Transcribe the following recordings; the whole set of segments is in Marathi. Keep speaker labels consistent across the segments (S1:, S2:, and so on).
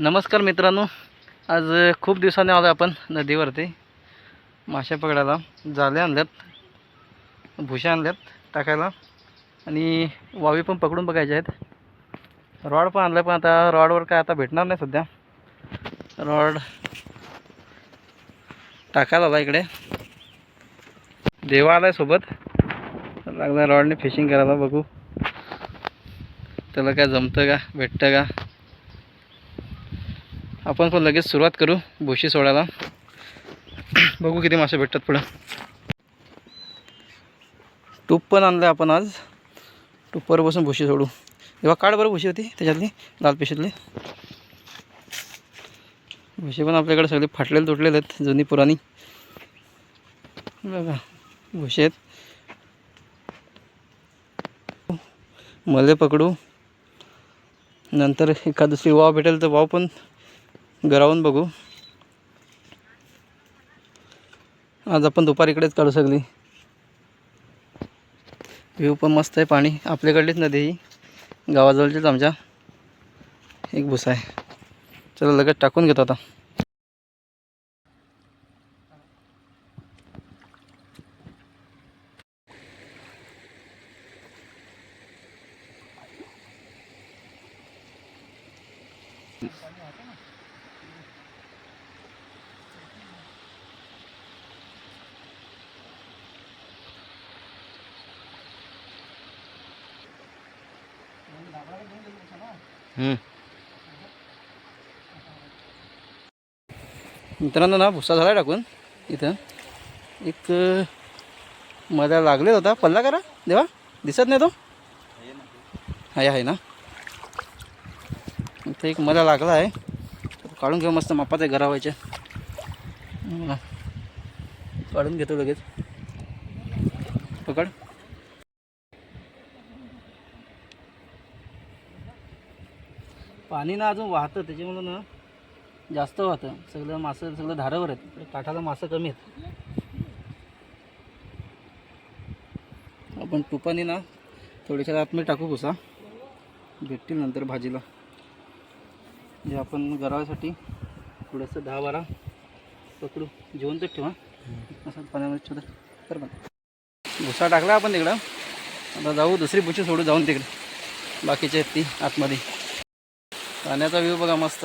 S1: नमस्कार मित्रांनो आज खूप दिवसांनी आलो आपण नदीवरती. मासे पकडायला जाळे आणल्यात भुशा आणल्यात टाकायला. आणि वावी पण पकडून बघायचे आहेत. रॉड पण आणलं पण आता रॉडवर काय आता भेटणार नाही सध्या. रॉड टाकायला दादा इकडे. देवा आलाय सोबत. लागला रॉडने फिशिंग करायला बघू. त्याला काय जमतं का भेटतं का? आपण पण लगेच सुरुवात करू भुशी सोडायला. बघू किती मासे भेटतात पुढं. टूप पण आणलं आपण आज. टूपवर बसून भुशी सोडू. तेव्हा काढ बरं भुशी होती त्याच्यातली लाल पिशीतली. भुशी पण आपल्याकडे सगळे फाटलेले तुटलेले आहेत जुनी पुराणी. बघा घुशेत मले पकडू. नंतर एखाद दुसरी वाव भेटेल तर वाव पण गरावून बघू. आज आपण दुपार इकडेच काढू सगळी व्ह्यू पण मस्त आहे पाणी. आपल्याकडलीच नदी ही. गावाजवळचीच आमच्या. एक भुसा आहे. चला लगेच टाकून घेतो आता. मित्रांनो ना भुसा झाला टाकून इथं. एक मला लागले लागलेला होता. पल्ला करा देवा? दिसत नाही तो? आहे आहे ना. इथं एक मला लागला आहे. तो काढून घेऊ मस्त मापात आहे घरावायच्या काढून घेतो लगेच. पकड. पाणी ना अजून वाहतं त्याच्यामुळं ना जास्त वाहतं. सगळं मासं सगळं धारावर आहेत. काठाला मासं कमी आहेत. आपण तुपाने ना थोड्याशा आतमध्ये टाकू भुसा भेटतील नंतर भाजीला. जे आपण गरावासाठी थोडंसं दहा बारा पकडू. जेवण तर ठेवा. असं पाण्यामध्ये छोटं कर पण भुसा टाकला आपण तिकडं. आता जाऊ दुसरी भुशी सोडू जाऊन तिकडे. बाकीचे आहेत ती आतमध्ये. पाण्याचा व्ह्यू बघा मस्त.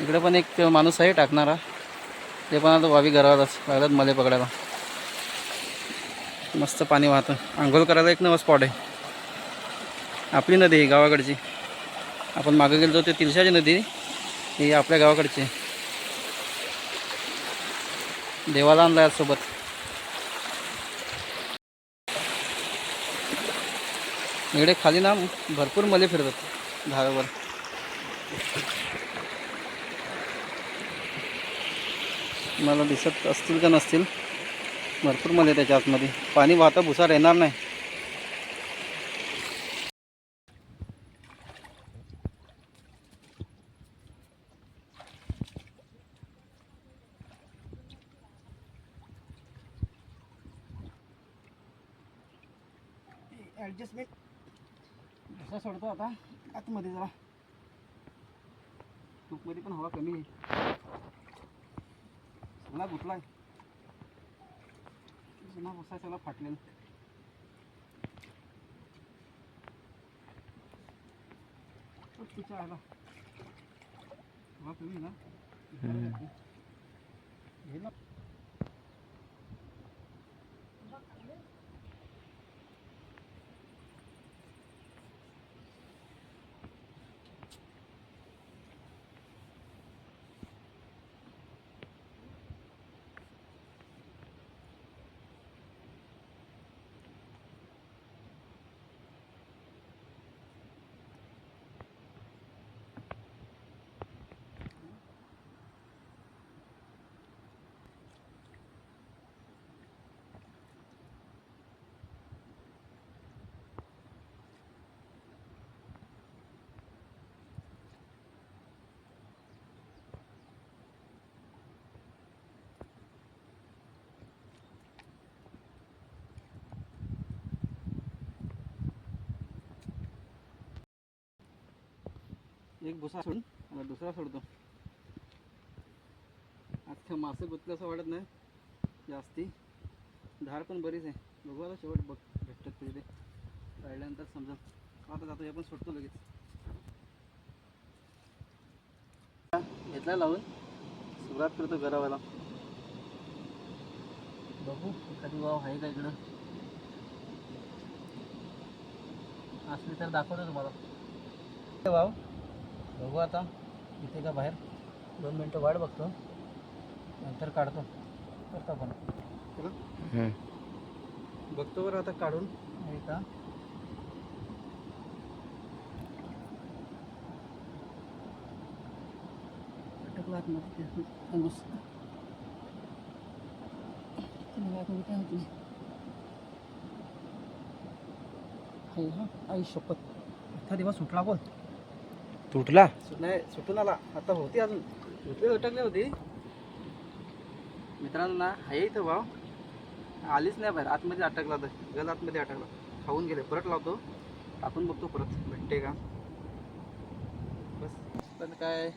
S1: इकडे पण एक माणूस आहे टाकणारा. ते पण आता वावी घरावरच लागलात मले पकडायला. मस्त पाणी वाहतं. आंघोळ करायला एक नवा स्पॉट आहे. आपली नदी आहे गावाकडची. आपण मागं गेलो ते तिलशाची नदी. ही आपल्या गावाकडची देवाला आणला सोबत. इकडे खाली ना भरपूर मले फिरतात. धारावर मला दिसत असतील का नसतील? भरपूरमध्ये त्याच्या आतमध्ये. पाणी वाहतं भुसार येणार नाही. ॲडजस्टमेंट सोडतो आता? आतमध्ये जरा. आतमध्ये पण हवा कमी आहे. सगळा आहे जुना भुसा सगळा फाटलेला. तिच्या आला हवा कमी आहे ना? एक भुसा सोडून आता दुसरा सोडतो. आता मासे गुतलं असं वाटत नाही. जास्ती. धार पण बरीच आहे. बघू आता शेवट बघ भेटतात तिथे राहिल्यानंतर समजा. आता जातो हे पण सोडतो लगेच. घेतला लावून. सुरुवात करतो गरावाला बघू एखादी वाव आहे का इकडं? असली तर दाखवतो तुम्हाला. वाव. बघू आता. इथे का बाहेर? दोन मिनटं वाट बघतो. नंतर काढतो. करतो आपण. बघतो बरं आता काढून. का? हा आई शपथ. आता दिवस सुटला बोल.
S2: तुटला?
S1: नाही सुटून आला. आता होती अजून. सुटले अटकले होती. मित्रांनो ना आहे इथं भाव आलीच नाही बाहेर. आतमध्ये अटकला तर गल आतमध्ये अटकला. खाऊन गेले. परत लावतो. टाकून बघतो परत. भेटते का? बस. पण काय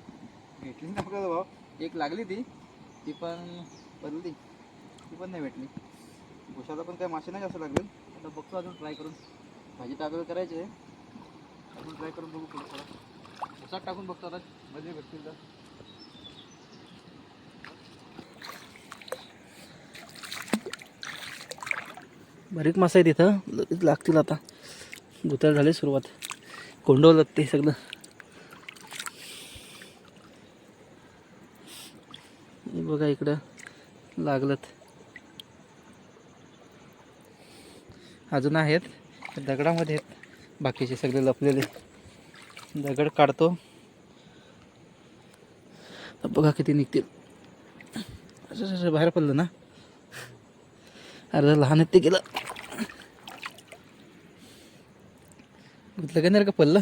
S1: भेटली नाही आपल्याला भाव एक लागली ती. ती पण बदलली. ती पण नाही भेटली. भुशाला पण काय मासे नाही जास्त लागले. आता बघतो अजून ट्राय करून. भाजी टाकलं करायची आहे. अजून ट्राय करून बघू पुढे थोडा. उसात टाकून बघतो आता मध्ये भेटतील तर. बारीक मासा आहे तिथं लगेच लागतील आता. गुतर झाले सुरुवात. कोंडवलं ते सगळं. बघा इकडं लागलत. अजून आहेत दगडामध्ये आहेत. बाकीचे सगळे लपलेले. दगड काढतो. बघा किती निघतील. असं असं बाहेर पडलं ना? अर्धा लहान आहेत ते गेलं. गुतलं का नाही रे का पडलं?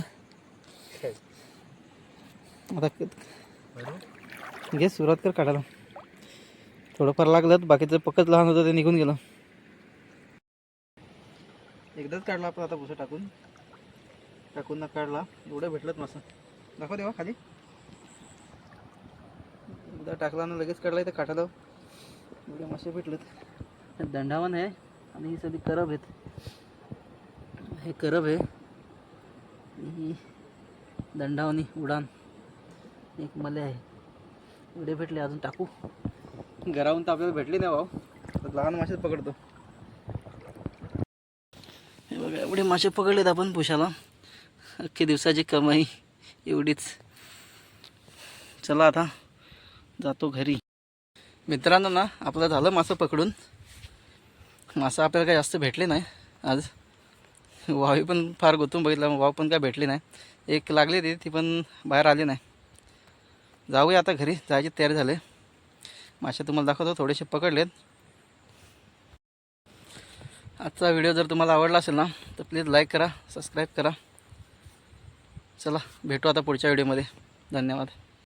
S1: आता घे सुरुवात कर काढायला. थोडंफार लागलं बाकीचं पकच लहान होतं ते निघून गेलं. एकदाच काढला आपण आता भुसं टाकून. टाकून ना काढला. एवढं भेटलं मासा दाखव देवा खाली. एकदा टाकला ना लगेच काढला इथं काठाला. एवढे मासे भेटलेत. दंडावन आहे आणि ही सगळी करब आहेत. हे करब आहे. ही दंडावनी उडान. एक मले आहे. एवढे भेटले अजून टाकू. घराहून तर आपल्याला भेटली नाही भाऊ. तर लहान मासेच पकडतो. हे बघा एवढे मासे पकडलेत आपण पुशाला. अख्खी दिवसाची कमाई एवढीच. चला आता जातो घरी. मित्रांनो ना आपलं झालं मासं पकडून. मासं आपल्याला काही जास्त भेटले नाही. आज वावी पण फार गोतून बघितला वाव पण काय भेटली नाही. एक लागली ती ती पण बाहेर आली नाही. जाऊया आता घरी जायची तयारी झाले. मासे तुम्हाला दाखवतो थोडेसे पकडलेत. आजचा व्हिडिओ जर तुम्हाला आवडला असेल ना तर प्लीज लाईक करा सबस्क्राईब करा. चला भेटू आता पुढच्या व्हिडिओमध्ये. धन्यवाद.